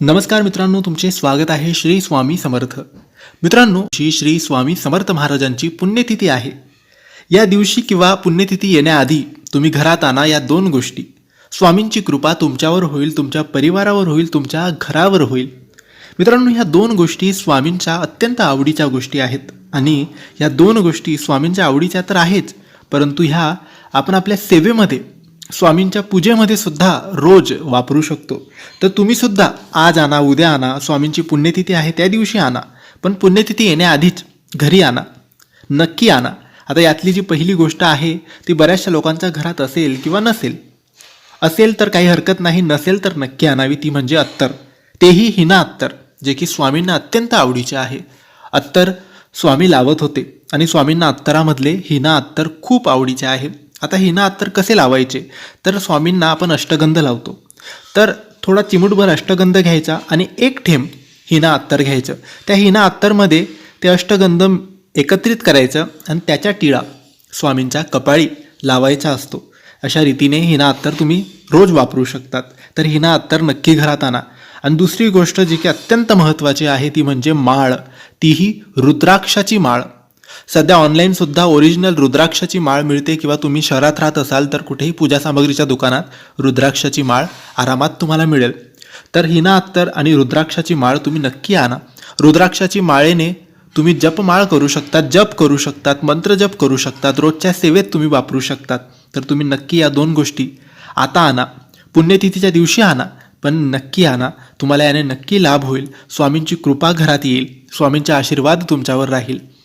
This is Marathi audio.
नमस्कार मित्रांनो तुमचे स्वागत आहे श्री स्वामी समर्थ. मित्रांनो श्री श्री स्वामी समर्थ महाराजांची पुण्यतिथी आहे. या दिवशी किंवा पुण्यतिथी येण्याआधी तुम्ही घरात आणा या दोन गोष्टी. स्वामींची कृपा तुमच्यावर होईल तुमच्या परिवारावर होईल तुमच्या घरावर होईल. मित्रांनो ह्या दोन गोष्टी स्वामींच्या अत्यंत आवडीच्या गोष्टी आहेत. आणि या दोन गोष्टी स्वामींच्या आवडीच्या तर आहेच परंतु ह्या आपण आपल्या सेवेमध्ये स्वामींच्या पूजेमध्ये सुद्धा रोज वापरू शकतो. तर तुम्ही सुद्धा आज आणा उद्या आणा स्वामींची पुण्यतिथी आहे त्या दिवशी आणा. पण पुण्यतिथी येण्याआधीच घरी आणा. नक्की आणा. आता यातली जी पहिली गोष्ट आहे ती बऱ्याचशा लोकांच्या घरात असेल किंवा नसेल. असेल तर काही हरकत नाही नसेल तर नक्की आणावी ती म्हणजे अत्तर. तेही हिना अत्तर जे की स्वामींना अत्यंत आवडीचे आहे. अत्तर स्वामी लावत होते आणि स्वामींना अत्तरामधले हिना अत्तर खूप आवडीचे आहे. आता हिना अत्तर कसे लावायचे? तर स्वामींना आपण अष्टगंध लावतो. तर थोडा चिमूटभर अष्टगंध घ्यायचा आणि एक ठेंब हिना अत्तर घ्यायचं. त्या हिना अत्तरमध्ये ते अष्टगंध एकत्रित करायचं आणि त्याच्या टिळा स्वामींच्या कपाळी लावायचा असतो. अशा रीतीने हिना अत्तर तुम्ही रोज वापरू शकतात. तर हिना अत्तर नक्की घरात आणा. आणि दुसरी गोष्ट जी की अत्यंत महत्त्वाची आहे ती म्हणजे माळ. तीही रुद्राक्षाची माळ. सध्या ऑनलाईन सुद्धा ओरिजिनल रुद्राक्षाची माळ मिळते किंवा तुम्ही शहरात राहत असाल तर कुठेही पूजा सामग्रीच्या दुकानात रुद्राक्षाची माळ आरामात तुम्हाला मिळेल. तर हिना अत्तर आणि रुद्राक्षाची माळ तुम्ही नक्की आणा. रुद्राक्षाची माळेने तुम्ही जपमाळ करू शकतात जप करू शकतात मंत्र जप करू शकतात रोजच्या सेवेत तुम्ही वापरू शकतात. तर तुम्ही नक्की या दोन गोष्टी आता आणा. पुण्यतिथीच्या दिवशी आणा पण नक्की आणा. तुम्हाला याने नक्की लाभ होईल. स्वामींची कृपा घरात येईल. स्वामींचा आशीर्वाद तुमच्यावर राहील.